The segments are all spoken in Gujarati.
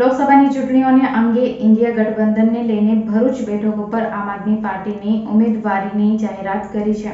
લોકસભાની ચૂંટણીઓને અંગે ઇન્ડિયા ગઠબંધનને લઈને ભરૂચ બેઠક ઉપર આમ આદમી પાર્ટીની ઉમેદવારીની જાહેરાત કરી છે.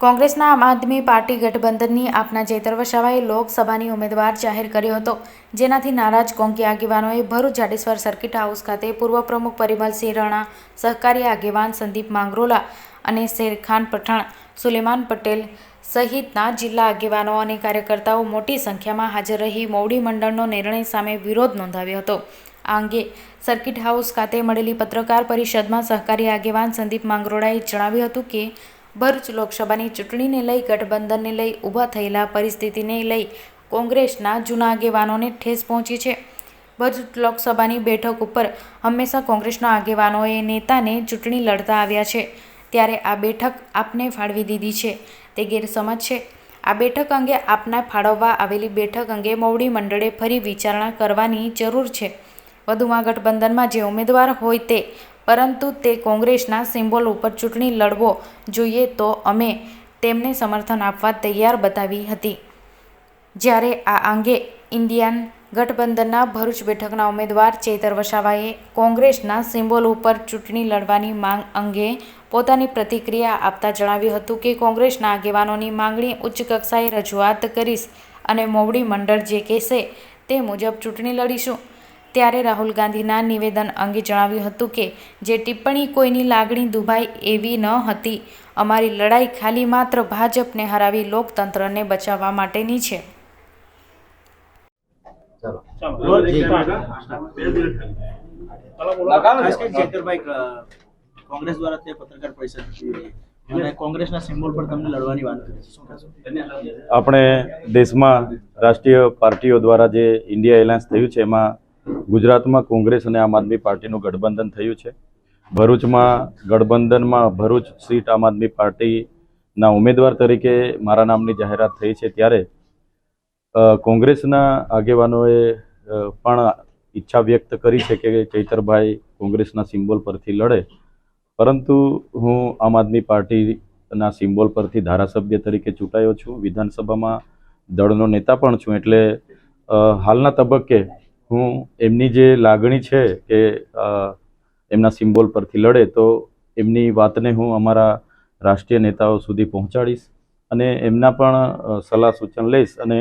કોંગ્રેસના આમ આદમી પાર્ટી ગઠબંધનની આપના ચેતર વસાવાએ લોકસભાની ઉમેદવાર જાહેર કર્યો હતો, જેનાથી નારાજ કોંકી આગેવાનોએ ભરૂચ જાડેશ્વર સર્કિટ હાઉસ ખાતે પૂર્વ પ્રમુખ પરિમલસિંહ રણા, સહકારી આગેવાન સંદીપ માંગરોલા અને શેરખાન પઠાણ, સુલેમાન પટેલ સહિતના જિલ્લા આગેવાનો અને કાર્યકર્તાઓ મોટી સંખ્યામાં હાજર રહી મોવડી મંડળનો નિર્ણય સામે વિરોધ નોંધાવ્યો હતો. આ અંગે સર્કિટ હાઉસ ખાતે મળેલી પત્રકાર પરિષદમાં સહકારી આગેવાન સંદીપ માંગરોળાએ જણાવ્યું હતું કે, ભરૂચ લોકસભાની ચૂંટણીને લઈ ગઠબંધનને લઈ ઊભા થયેલા પરિસ્થિતિને લઈ કોંગ્રેસના જૂના આગેવાનોને ઠેસ પહોંચી છે. ભરૂચ લોકસભાની બેઠક ઉપર હંમેશા કોંગ્રેસના આગેવાનોએ નેતાને ચૂંટણી લડતા આવ્યા છે. ત્યારે આ બેઠક આપને ફાળવી દીધી છે. તે ગેરસમજ છે. આ બેઠક અંગે આપના ફાળવવા આવેલી બેઠક અંગે મોવડી મંડળે ફરી વિચારણા કરવાની જરૂર છે. વધુમાં ગઠબંધનમાં જે ઉમેદવાર હોય તે, પરંતુ તે કોંગ્રેસના સિમ્બોલ ઉપર ચૂંટણી લડવો જોઈએ તો અમે તેમને સમર્થન આપવા તૈયાર બતાવી હતી. જ્યારે આ અંગે ઇન્ડિયન ગઠબંધનના ભરૂચ બેઠકના ઉમેદવાર ચેતર વસાવાએ કોંગ્રેસના સિમ્બોલ ઉપર ચૂંટણી લડવાની માંગ અંગે પોતાની પ્રતિક્રિયા આપતા જણાવ્યું હતું કે કોંગ્રેસના આગેવાનોની માંગણી ઉચ્ચ કક્ષાએ રજૂઆત કરીશ અને મોવડી મંડળ જે કહેશે તે મુજબ ચૂંટણી લડીશું. ત્યારે રાહુલ ગાંધીના નિવેદન અંગે જણાવ્યું હતું કે, જે ટિપ્પણી કોઈની લાગણી દુભાઈ એવી ન હતી. અમારી લડાઈ ખાલી માત્ર ભાજપને હરાવી લોકતંત્રને બચાવવા માટેની છે. કોંગ્રેસ દ્વારા તે પત્રકાર પરિષદ અને કોંગ્રેસના સિમ્બોલ પર તમને લડવાની વાત કરી છે. આપણે દેશમાં રાષ્ટ્રીય પાર્ટીઓ દ્વારા જે ઇન્ડિયા એલાયન્સ થયું છે એમાં ગુજરાતમાં કોંગ્રેસ અને આમ આદમી પાર્ટીનું ગઠબંધન થયું છે. ભરૂચમાં ગઠબંધનમાં ભરૂચ સીટ આમ આદમી પાર્ટીના ઉમેદવાર તરીકે મારા નામની જાહેરાત થઈ છે. ત્યારે કોંગ્રેસના આગેવાનોએ પણ ઈચ્છા વ્યક્ત કરી છે કે ચૈતરભાઈ કોંગ્રેસના સિમ્બોલ પરથી લડે. પરંતુ હું આમ આદમી પાર્ટીના સિમ્બોલ પરથી ધારાસભ્ય તરીકે ચૂંટાયો છું. વિધાનસભામાં દળનો નેતા પણ છું. એટલે હાલના તબક્કે હું એમની જે લાગણી છે કે એમના સિમ્બોલ પરથી લડે, તો એમની વાતને હું અમારા રાષ્ટ્રીય નેતાઓ સુધી પહોંચાડીશ અને એમના પણ સલાહ સૂચન લઈશ અને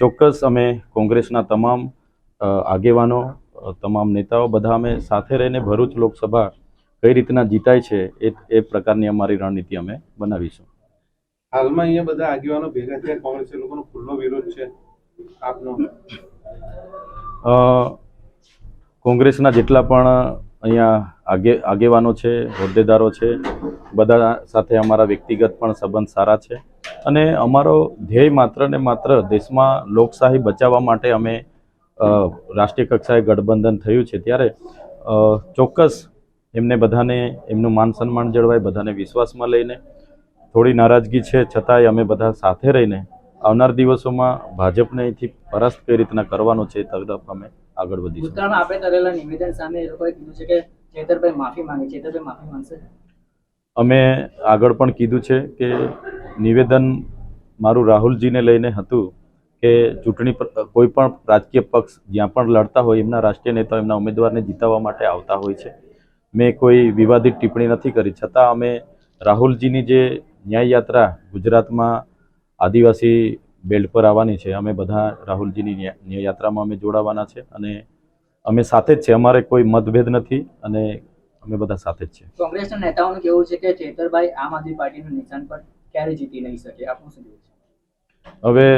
ચોક્કસ અમે કોંગ્રેસના તમામ આગેવાનો તમામ નેતાઓ બધા અમે સાથે રહીને ભરૂચ લોકસભા કઈ રીતના જીતાય છે એ એ પ્રકારની અમારી રણનીતિ અમે બનાવીશું. હાલમાં અહીંયા બધા આગેવાનો ભેગા થયા કોંગ્રેસ એ લોકોનો ખુલ્લો વિરોધ છે. આપનો. કોંગ્રેસના જેટલા પણ અહીંયા આગે આગેવાનો છે હોદ્દેદારો છે બધા સાથે અમારા વ્યક્તિગત પણ સંબંધ સારા છે. અને અમારો ધ્યેય માત્ર ને માત્ર દેશમાં લોકશાહી બચાવવા માટે અમે રાષ્ટ્રીય કક્ષાએ ગઠબંધન થયું છે ત્યારે ચોક્કસ એમને બધાને એમનું માન સન્માન જળવાય બધાને વિશ્વાસમાં લઈને થોડી નારાજગી છે છતાંય અમે બધા સાથે રહીને આવનાર દિવસોમાં ભાજપને અહીંથી પરાસ્ત કઈ રીતના કરવાનો છે તરફ અમે આગળ વધીશું. ભૂતકાળમાં આપણે કરેલા નિવેદન સામે એ લોકોએ કીધું છે કે ચેતરભાઈ માફી માંગે ચેતરભાઈ માફી માંગશે. અમે આગળ પણ કીધું છે કે નિવેદન મારું રાહુલજીને લઈને હતું કે ચૂંટણી કોઈ પણ રાજકીય પક્ષ જ્યાં પણ લડતા હોય, એમના રાષ્ટ્રીય નેતાઓ એમના ઉમેદવારને જીતાવવા માટે આવતા હોય છે. મેં કોઈ વિવાદિત ટિપ્પણી નથી કરી. છતાં અમે રાહુલજીની જે ન્યાય યાત્રા ગુજરાતમાં આદિવાસી બેલ્ટ પર આવવાની છે, અમે બધા રાહુલજીની ન્યા, ન્યાય યાત્રામાં અમે જોડાવાના છે અને અમે સાથે જ છે. અમારે કોઈ મતભેદ નથી અને અમે બધા સાથે જ છે. કોંગ્રેસના નેતાઓનું કહેવું છે કે ચેતરભાઈ આમ આદમી પાર્ટીનું નિશાન પર ક્યારે જીતી નહીં શકે? આપનું શું છે? હવે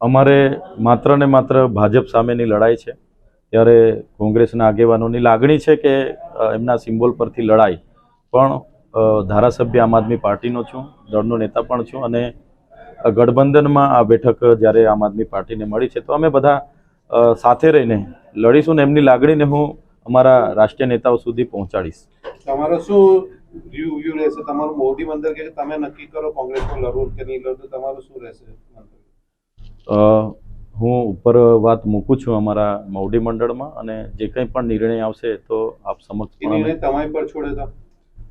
અમારે માત્ર ને માત્ર ભાજપ સામેની લડાઈ છે. ત્યારે કોંગ્રેસના આગેવાનોની લાગણી છે કે એમના સિમ્બોલ પરથી લડાઈ. પણ ધારાસભ્ય આમ આદમી પાર્ટીનો છું દળનો નેતા પણ છું અને ગઠબંધનમાં આ બેઠક જ્યારે આમ આદમી પાર્ટીને મળી છે તો અમે બધા સાથે રહીને લડીશું ને એમની લાગણીને હું અમારા રાષ્ટ્રીય નેતાઓ સુધી પહોંચાડીશ. તમારો શું વ્યૂ વ્યૂ રહેશે તમારું મોદી મંદિર કે તમે નક્કી કરો કોંગ્રેસમાં લડવું કે નહીં લડવું તમારું શું રહેશે અ, હું ઉપર વાત મૂકું છું અમારા મોવડી મંડળમાં અને જે કંઈ પણ નિર્ણય આવશે તો આપ સમક્ષ નિર્ણય તમારી પર છોડે તો?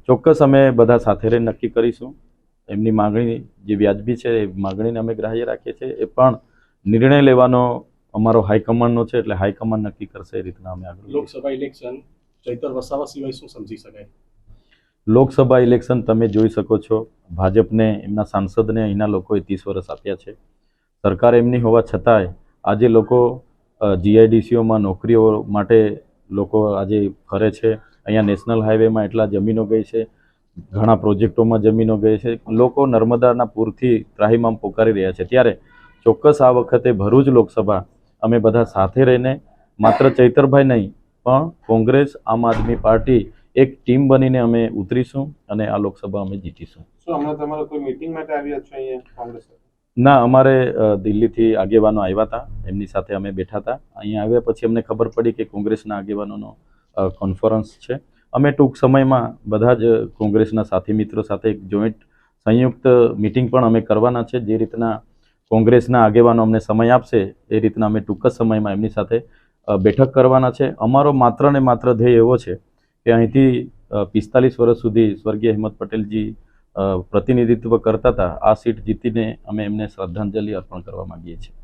ચોક્કસ અમે બધા સાથે રહીને નક્કી કરીશું. એમની માગણી જે વ્યાજબી છે એ માગણીને અમે ગ્રાહ્ય રાખીએ છીએ. એ પણ નિર્ણય લેવાનો અમારો હાઈકમાન્ડનો છે એટલે હાઈકમાન્ડ નક્કી કરશે એ રીતના અમે આગળ. લોકસભા ઇલેક્શન ચૈતર વસાવા સિવાય શું સમજી શકાય? લોકસભા ઇલેક્શન તમે જોઈ શકો છો. ભાજપને એમના સાંસદને અહીંના લોકોએ ત્રીસ વર્ષ આપ્યા છે. સરકાર એમની હોવા છતાંય આજે લોકો જીઆઈડીસીઓમાં નોકરીઓ માટે લોકો આજે ફરે છે. અહીંયા નેશનલ હાઈવેમાં એટલા જમીનો ગઈ છે. ઘણા પ્રોજેક્ટોમાં જમીનો ગઈ છે. લોકો નર્મદાના પૂરથી ત્રાહીમામ પોકારી રહ્યા છે. ત્યારે ચોક્કસ આ વખતે ભરૂચ લોકસભા અમે બધા સાથે રહીને માત્ર ચૈતરભાઈ નહીં, પણ કોંગ્રેસ, આમ આદમી પાર્ટી એક ટીમ બનીને અમે ઉતરીશું અને આ લોકસભા અમે જીતીશું. શું હમણાં તમારે કોઈ માટે આવ્યા છો અહીંયા કોંગ્રેસ ના અમારે દિલ્હીથી આગેવાનો આવ્યા હતા. એમની સાથે અમે બેઠા હતા. અહીંયા આવ્યા પછી અમને ખબર પડી કે કોંગ્રેસના આગેવાનોનો કોન્ફરન્સ છે. અમે ટૂંક સમયમાં બધા જ કોંગ્રેસના સાથી મિત્રો સાથે એક જોઈન્ટ સંયુક્ત મિટિંગ પણ અમે કરવાના છે. જે રીતના કોંગ્રેસના આગેવાનો અમને સમય આપશે એ રીતના અમે ટૂંક જ સમયમાં એમની સાથે બેઠક કરવાના છે. અમારો માત્ર ને માત્ર ધ્યેય એવો છે કે અહીંથી પિસ્તાલીસ વર્ષ સુધી સ્વર્ગીય હિંમત પટેલજી પ્રતિનિધિત્વ કરતા હતા. આ સીટ જીતીને અમે એમને શ્રદ્ધાંજલિ અર્પણ કરવા માગીએ છીએ.